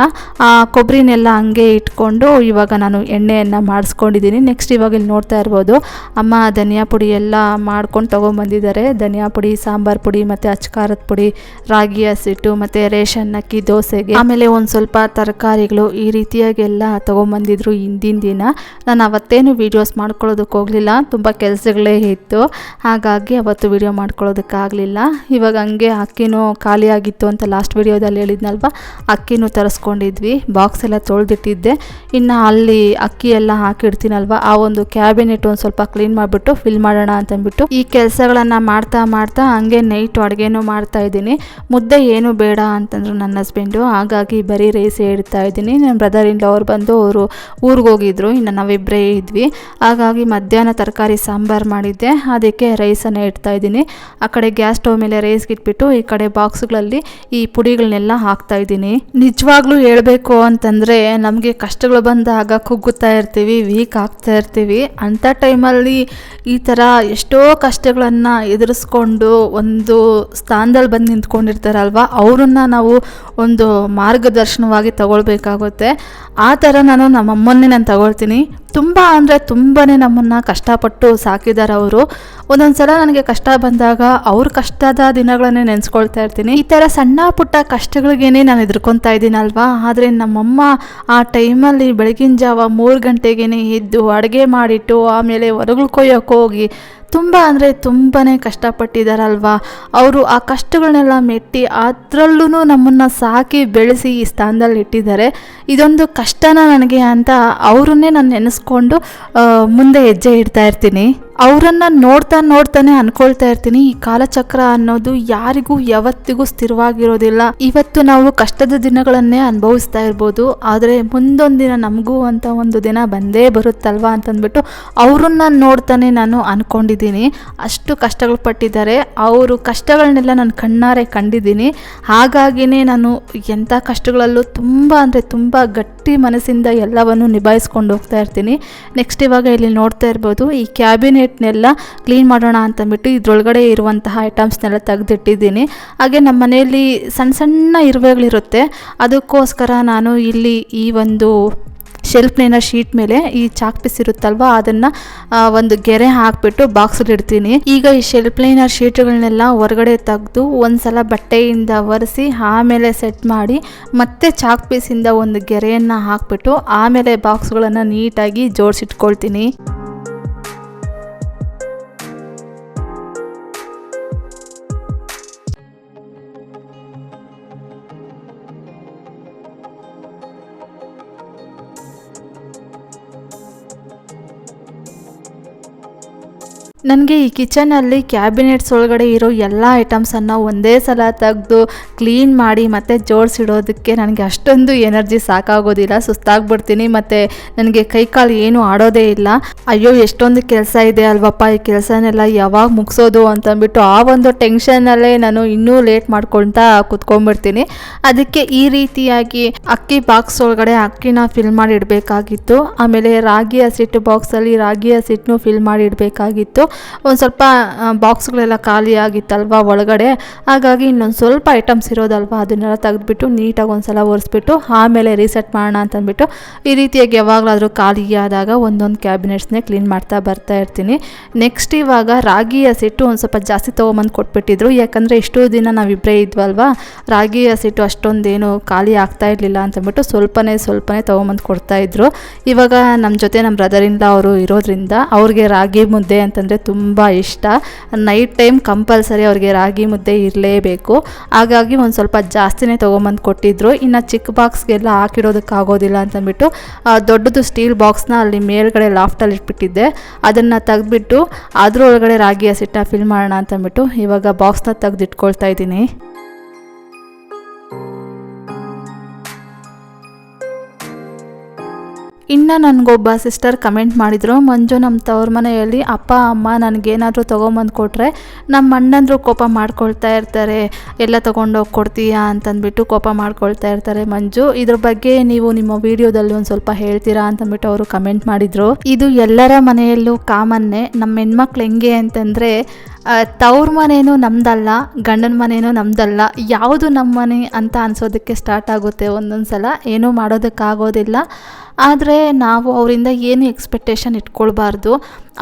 ಕೊಬ್ಬರಿನೆಲ್ಲ ಹಂಗೆ ಇಟ್ಕೊಂಡು ಇವಾಗ ನಾನು ಎಣ್ಣೆಯನ್ನು ಮಾಡಿಸ್ಕೊಂಡಿದ್ದೀನಿ. ನೆಕ್ಸ್ಟ್ ಇವಾಗ ಇಲ್ಲಿ ನೋಡ್ತಾ ಇರ್ಬೋದು, ಅಮ್ಮ ಧನಿಯಾ ಪುಡಿ ಎಲ್ಲ ಮಾಡ್ಕೊಂಡು ತೊಗೊಂಬಂದಿದ್ದಾರೆ. ಧನಿಯಾ ಪುಡಿ ಸಾಂಬಾರ್ ಪುಡಿ, ಮತ್ತು ಅಚ್ಕಾರದ ಪುಡಿ, ರಾಗಿ ಹಸಿಟ್ಟು, ಮತ್ತು ರೇಷನ್ ಅಕ್ಕಿ ದೋಸೆಗೆ. ಆಮೇಲೆ ಒಂದು ಸ್ವಲ್ಪ ತರಕಾರಿಗಳು ಈ ರೀತಿಯಾಗೆಲ್ಲ ತೊಗೊಂಬಂದಿದ್ರು ಹಿಂದಿನ ದಿನ. ನಾನು ಅವತ್ತೇನು ವೀಡಿಯೋಸ್ ಮಾಡ್ಕೊಳ್ಳೋದಕ್ಕೆ ಹೋಗಲಿಲ್ಲ. ತುಂಬ ಕೆಲಸಗಳೇ ಇತ್ತು. ಹಾಗಾಗಿ ಅವತ್ತು ವೀಡಿಯೋ ಮಾಡ್ಕೊಳ್ಳೋದಕ್ಕಾಗಲಿಲ್ಲ ಇವಾಗ ಹಂಗೆ ಅಕ್ಕಿನೂ ಖಾಲಿ ಆಗಿತ್ತು ಅಂತ ಲಾಸ್ಟ್ ವೀಡಿಯೋದಲ್ಲಿ ಹೇಳಿದ್ನಲ್ವ? ಅಕ್ಕಿನೂ ತರಿಸ್ಕೊಂಡಿದ್ವಿ. ಬಾಕ್ಸ್ ಎಲ್ಲ ತೊಳೆದಿಟ್ಟಿದ್ದೆ. ಇನ್ನು ಅಲ್ಲಿ ಅಕ್ಕಿ ಎಲ್ಲ ಹಾಕಿಡ್ತೀನಲ್ವ? ಆ ಒಂದು ಕ್ಯಾಬಿನೆಟ್ ಒಂದು ಸ್ವಲ್ಪ ಕ್ಲೀನ್ ಮಾಡಿಬಿಟ್ಟು ಫಿಲ್ ಮಾಡೋಣ ಅಂತಂದ್ಬಿಟ್ಟು ಈ ಕೆಲಸಗಳನ್ನು ಮಾಡ್ತಾ ಮಾಡ್ತಾ ಹಂಗೆ ನೈಟ್ ಅಡುಗೆನೂ ಮಾಡ್ತಾ ಇದ್ದೀನಿ. ಮುದ್ದೆ ಏನು ಬೇಡ ಅಂತಂದ್ರು ನನ್ನ ಹಸ್ಬೆಂಡು ಹಾಗಾಗಿ ಬರೀ ರೈಸ್ ಇಡ್ತಾ ಇದ್ದೀನಿ. ನನ್ನ ಬ್ರದರ್ ಇನ್ ಅವ್ರು ಬಂದು ಅವರು ಊರಿಗೆ ಹೋಗಿದ್ರು. ಇನ್ನು ನಾವಿಬ್ಬರೇ ಇದ್ವಿ. ಹಾಗಾಗಿ ಮಧ್ಯಾಹ್ನ ತರಕಾರಿ ಸಾಂಬಾರು ಮಾಡಿದ್ದೆ. ಅದಕ್ಕೆ ರೈಸನ್ನು ಇಡ್ತಾ ಇದ್ದೀನಿ. ಆ ಕಡೆ ಗ್ಯಾಸ್ ಸ್ಟವ್ ಮೇಲೆ ರೈಸ್ ಇಟ್ಬಿಟ್ಟು ಈ ಕಡೆ ಬಾಕ್ಸ್ಗಳಲ್ಲಿ ಈ ಪುಡಿಗಳನ್ನೆಲ್ಲ ಹಾಕ್ತಾ ಇದ್ದೀನಿ. ನಿಜವಾಗ್ಲೂ ಹೇಳಬೇಕು ಅಂತಂದರೆ ನಮಗೆ ಕಷ್ಟಗಳು ಬಂದಾಗ ಕುಗ್ಗುತ್ತಾ ಇರ್ತೀವಿ ವೀಕ್ ಆಗ್ತಾ ಇರ್ತೀವಿ. ಅಂಥ ಟೈಮಲ್ಲಿ ಈ ಥರ ಎಷ್ಟೋ ಕಷ್ಟಗಳನ್ನು ಎದುರಿಸ್ಕೊಂಡು ಒಂದು ಸ್ಥಾನದಲ್ಲಿ ಬಂದು ನಿಂತ್ಕೊಂಡಿರ್ತಾರಲ್ವ, ಅವ್ರನ್ನ ನಾವು ಒಂದು ಮಾರ್ಗದರ್ಶನವಾಗಿ ತಗೊಳ್ಬೇಕಾಗುತ್ತೆ. ಆ ಥರ ನಾನು ನಮ್ಮಮ್ಮನ್ನೇ ನಾನು ತಗೊಳ್ತೀನಿ. ತುಂಬ ಅಂದರೆ ತುಂಬಾ ನಮ್ಮನ್ನು ಕಷ್ಟಪಟ್ಟು ಸಾಕಿದ್ದಾರೆ ಅವರು. ಒಂದೊಂದು ಸಲ ನನಗೆ ಕಷ್ಟ ಬಂದಾಗ ಅವ್ರ ಕಷ್ಟದ ದಿನಗಳನ್ನೇ ನೆನೆಸ್ಕೊಳ್ತಾ ಇರ್ತೀನಿ. ಈ ಥರ ಸಣ್ಣ ಪುಟ್ಟ ಕಷ್ಟಗಳಿಗೇನೆ ನಾನು ಎದುರ್ಕೊತಾ ಇದ್ದೀನಲ್ವಾ? ಆದರೆ ನಮ್ಮಮ್ಮ ಆ ಟೈಮಲ್ಲಿ ಬೆಳಗಿನ ಜಾವ ಮೂರು ಗಂಟೆಗೇ ಎದ್ದು ಅಡುಗೆ ಮಾಡಿಟ್ಟು ಆಮೇಲೆ ಹೊರಗಳು ಕೊಯ್ಯೋಕೆ ಹೋಗಿ ತುಂಬ ಅಂದರೆ ತುಂಬಾ ಕಷ್ಟಪಟ್ಟಿದ್ದಾರಲ್ವಾ ಅವರು ಆ ಕಷ್ಟಗಳನ್ನೆಲ್ಲ ಮೆಟ್ಟಿ ಅದರಲ್ಲೂ ನಮ್ಮನ್ನು ಸಾಕಿ ಬೆಳೆಸಿ ಈ ಸ್ಥಾನದಲ್ಲಿ ಇಟ್ಟಿದ್ದಾರೆ. ಇದೊಂದು ಕಷ್ಟನ ನನಗೆ ಅಂತ ಅವರನ್ನೇ ನಾನು ನೆನೆಸ್ಕೊಂಡು ಮುಂದೆ ಹೆಜ್ಜೆ ಇಡ್ತಾ ಇರ್ತೀನಿ. ಅವರನ್ನು ನೋಡ್ತಾ ನೋಡ್ತಾನೆ ಅನ್ಕೊಳ್ತಾ ಇರ್ತೀನಿ. ಈ ಕಾಲಚಕ್ರ ಅನ್ನೋದು ಯಾರಿಗೂ ಯಾವತ್ತಿಗೂ ಸ್ಥಿರವಾಗಿರೋದಿಲ್ಲ. ಇವತ್ತು ನಾವು ಕಷ್ಟದ ದಿನಗಳನ್ನೇ ಅನುಭವಿಸ್ತಾ ಇರ್ಬೋದು. ಆದರೆ ಮುಂದೊಂದು ದಿನ ನಮಗೂ ಅಂತ ಒಂದು ದಿನ ಬಂದೇ ಬರುತ್ತಲ್ವಾ ಅಂತಂದ್ಬಿಟ್ಟು ಅವ್ರನ್ನ ನೋಡ್ತಾನೆ ನಾನು ಅನ್ಕೊಂಡಿದ್ದೀನಿ. ಅಷ್ಟು ಕಷ್ಟಗಳು ಪಟ್ಟಿದ್ದಾರೆ. ಅವರು ಕಷ್ಟಗಳನ್ನೆಲ್ಲ ನಾನು ಕಣ್ಣಾರೆ ಕಂಡಿದ್ದೀನಿ. ಹಾಗಾಗಿನೇ ನಾನು ಎಂಥ ಕಷ್ಟಗಳಲ್ಲೂ ತುಂಬ ಅಂದರೆ ತುಂಬ ಗಟ್ಟಿ ಮನಸ್ಸಿಂದ ಎಲ್ಲವನ್ನು ನಿಭಾಯಿಸ್ಕೊಂಡು ಹೋಗ್ತಾ ಇರ್ತೀನಿ. ನೆಕ್ಸ್ಟ್ ಇವಾಗ ಇಲ್ಲಿ ನೋಡ್ತಾ ಇರ್ಬೋದು. ಈ ಕ್ಯಾಬಿನೆಟ್ನೆಲ್ಲ ಕ್ಲೀನ್ ಮಾಡೋಣ ಅಂತಂದ್ಬಿಟ್ಟು ಇದ್ರೊಳಗಡೆ ಇರುವಂತಹ ಐಟಮ್ಸ್ನೆಲ್ಲ ತೆಗೆದಿಟ್ಟಿದ್ದೀನಿ. ಹಾಗೆ ನಮ್ಮ ಮನೆಯಲ್ಲಿ ಸಣ್ಣ ಸಣ್ಣ ಇರುವೆಗಳಿರುತ್ತೆ. ಅದಕ್ಕೋಸ್ಕರ ನಾನು ಇಲ್ಲಿ ಈ ಒಂದು ಶೆಲ್ಫ್ನೇನ ಶೀಟ್ ಮೇಲೆ ಈ ಚಾಕ್ ಪೀಸ್ ಇರುತ್ತಲ್ವ, ಅದನ್ನು ಒಂದು ಗೆರೆ ಹಾಕಿಬಿಟ್ಟು ಬಾಕ್ಸಲ್ಲಿ ಇಡ್ತೀನಿ. ಈಗ ಈ ಶೆಲ್ಫ್ ಲೈನರ್ ಶೀಟ್ಗಳನ್ನೆಲ್ಲ ಹೊರಗಡೆ ತೆಗೆದು ಒಂದ್ಸಲ ಬಟ್ಟೆಯಿಂದ ಒರೆಸಿ, ಆಮೇಲೆ ಸೆಟ್ ಮಾಡಿ, ಮತ್ತೆ ಚಾಕ್ ಪೀಸಿಂದ ಒಂದು ಗೆರೆಯನ್ನು ಹಾಕಿಬಿಟ್ಟು ಆಮೇಲೆ ಬಾಕ್ಸ್ಗಳನ್ನು ನೀಟಾಗಿ ಜೋಡಿಸಿಟ್ಕೊಳ್ತೀನಿ. ನನಗೆ ಈ ಕಿಚನಲ್ಲಿ ಕ್ಯಾಬಿನೆಟ್ಸ್ ಒಳಗಡೆ ಇರೋ ಎಲ್ಲ ಐಟಮ್ಸನ್ನು ಒಂದೇ ಸಲ ತೆಗೆದು ಕ್ಲೀನ್ ಮಾಡಿ ಮತ್ತು ಜೋಡಿಸಿಡೋದಕ್ಕೆ ನನಗೆ ಅಷ್ಟೊಂದು ಎನರ್ಜಿ ಸಾಕಾಗೋದಿಲ್ಲ, ಸುಸ್ತಾಗ್ಬಿಡ್ತೀನಿ. ಮತ್ತು ನನಗೆ ಕೈಕಾಲು ಏನು ಆಡೋದೇ ಇಲ್ಲ. ಅಯ್ಯೋ, ಎಷ್ಟೊಂದು ಕೆಲಸ ಇದೆ ಅಲ್ವಪ್ಪ, ಈ ಕೆಲಸನೆಲ್ಲ ಯಾವಾಗ ಮುಗಿಸೋದು ಅಂತಂದ್ಬಿಟ್ಟು ಆ ಒಂದು ಟೆನ್ಷನ್ನಲ್ಲೇ ನಾನು ಇನ್ನೂ ಲೇಟ್ ಮಾಡ್ಕೊಳ್ತಾ ಕುತ್ಕೊಂಡ್ಬಿಡ್ತೀನಿ. ಅದಕ್ಕೆ ಈ ರೀತಿಯಾಗಿ ಅಕ್ಕಿ ಬಾಕ್ಸ್ ಒಳಗಡೆ ಅಕ್ಕಿನ ಫಿಲ್ ಮಾಡಿ ಇಡಬೇಕಾಗಿತ್ತು ಆಮೇಲೆ ರಾಗಿ ಹಸಿಟ್ಟು ಬಾಕ್ಸಲ್ಲಿ ರಾಗಿ ಹಸಿಟ್ಟನ್ನು ಫಿಲ್ ಮಾಡಿ ಇಡಬೇಕಾಗಿತ್ತು ಒಂದು ಸ್ವಲ್ಪ ಬಾಕ್ಸ್ಗಳೆಲ್ಲ ಖಾಲಿ ಆಗಿತ್ತಲ್ವ ಒಳಗಡೆ? ಹಾಗಾಗಿ ಇನ್ನೊಂದು ಸ್ವಲ್ಪ ಐಟಮ್ಸ್ ಇರೋದಲ್ವ? ಅದನ್ನೆಲ್ಲ ತೆಗೆದ್ಬಿಟ್ಟು ನೀಟಾಗಿ ಒಂದು ಸಲ ಒರೆಸ್ಬಿಟ್ಟು, ಆಮೇಲೆ ರೀಸೆಟ್ ಮಾಡೋಣ ಅಂತಂದ್ಬಿಟ್ಟು, ಈ ರೀತಿಯಾಗಿ ಯಾವಾಗಲಾದರೂ ಖಾಲಿಯಾದಾಗ ಒಂದೊಂದು ಕ್ಯಾಬಿನೆಟ್ಸ್ನೇ ಕ್ಲೀನ್ ಮಾಡ್ತಾ ಬರ್ತಾ ಇರ್ತೀನಿ. ನೆಕ್ಸ್ಟ್ ಇವಾಗ ರಾಗಿ ಹಸಿಟ್ಟು ಒಂದು ಸ್ವಲ್ಪ ಜಾಸ್ತಿ ತೊಗೊಂಬಂದು ಕೊಟ್ಬಿಟ್ಟಿದ್ರು. ಯಾಕಂದರೆ ಇಷ್ಟು ದಿನ ನಾವಿಬ್ಬರೇ ಇದ್ವಲ್ವ? ರಾಗಿ ಹಸಿಟ್ಟು ಅಷ್ಟೊಂದೇನು ಖಾಲಿ ಆಗ್ತಾ ಇರಲಿಲ್ಲ ಅಂತಂದ್ಬಿಟ್ಟು ಸ್ವಲ್ಪನೇ ಸ್ವಲ್ಪನೇ ತೊಗೊಂಬಂದು ಕೊಡ್ತಾಯಿದ್ರು ಇವಾಗ ನಮ್ಮ ಜೊತೆ ನಮ್ಮ ಬ್ರದರಿಂದ ಅವರು ಇರೋದ್ರಿಂದ ಅವ್ರಿಗೆ ರಾಗಿ ಮುದ್ದೆ ಅಂತಂದರೆ ತುಂಬ ಇಷ್ಟ. ನೈಟ್ ಟೈಮ್ ಕಂಪಲ್ಸರಿ ಅವ್ರಿಗೆ ರಾಗಿ ಮುದ್ದೆ ಇರಲೇಬೇಕು. ಹಾಗಾಗಿ ಒಂದು ಸ್ವಲ್ಪ ಜಾಸ್ತಿನೇ ತೊಗೊಂಬಂದು ಕೊಟ್ಟಿದ್ರು. ಇನ್ನು ಚಿಕ್ಕ ಬಾಕ್ಸ್ಗೆಲ್ಲ ಹಾಕಿಡೋದಕ್ಕಾಗೋದಿಲ್ಲ ಅಂತಂದ್ಬಿಟ್ಟು ದೊಡ್ಡದು ಸ್ಟೀಲ್ ಬಾಕ್ಸ್ನ ಅಲ್ಲಿ ಮೇಲ್ಗಡೆ ಲಾಫ್ಟಲ್ಲಿ ಇಟ್ಬಿಟ್ಟಿದ್ದೆ. ಅದನ್ನು ತೆಗೆದ್ಬಿಟ್ಟು, ಅದರೊಳಗಡೆ ರಾಗಿ ಹಸಿಟ್ಟನ್ನ ಫಿಲ್ ಮಾಡೋಣ ಅಂತಂದ್ಬಿಟ್ಟು ಇವಾಗ ಬಾಕ್ಸ್ನ ತೆಗೆದಿಟ್ಕೊಳ್ತಾ ಇದ್ದೀನಿ. ಇನ್ನು ನನಗೊಬ್ಬ ಸಿಸ್ಟರ್ ಕಮೆಂಟ್ ಮಾಡಿದರು, ಮಂಜು ನಮ್ಮ ತವ್ರ ಮನೆಯಲ್ಲಿ ಅಪ್ಪ, ಅಮ್ಮ ನನಗೇನಾದರೂ ತೊಗೊಂಬಂದು ಕೊಟ್ಟರೆ ನಮ್ಮ ಅಣ್ಣಂದರು ಕೋಪ ಮಾಡ್ಕೊಳ್ತಾ ಇರ್ತಾರೆ. ಎಲ್ಲ ತೊಗೊಂಡೋಗಿ ಕೊಡ್ತೀಯಾ? ಅಂತಂದ್ಬಿಟ್ಟು ಕೋಪ ಮಾಡ್ಕೊಳ್ತಾ ಇರ್ತಾರೆ ಮಂಜು. ಇದ್ರ ಬಗ್ಗೆ ನೀವು ನಿಮ್ಮ ವಿಡಿಯೋದಲ್ಲಿ ಒಂದು ಸ್ವಲ್ಪ ಹೇಳ್ತೀರಾ ಅಂತಂದ್ಬಿಟ್ಟು ಅವರು ಕಮೆಂಟ್ ಮಾಡಿದರು. ಇದು ಎಲ್ಲರ ಮನೆಯಲ್ಲೂ ಕಾಮನ್ನೇ. ನಮ್ಮ ಹೆಣ್ಮಕ್ಳು ಹೆಂಗೆ ಅಂತಂದರೆ ತವ್ರ ಮನೇನು ನಮ್ದಲ್ಲ, ಗಂಡನ ಮನೇನು ನಮ್ದಲ್ಲ, ಯಾವುದು ನಮ್ಮ ಮನೆ ಅಂತ ಅನ್ಸೋದಕ್ಕೆ ಸ್ಟಾರ್ಟ್ ಆಗುತ್ತೆ ಒಂದೊಂದು ಸಲ ಏನೂ ಮಾಡೋದಕ್ಕಾಗೋದಿಲ್ಲ. ಆದರೆ ನಾವು ಅವರಿಂದ ಏನು ಎಕ್ಸ್ಪೆಕ್ಟೇಷನ್ ಇಟ್ಕೊಳ್ಬಾರ್ದು.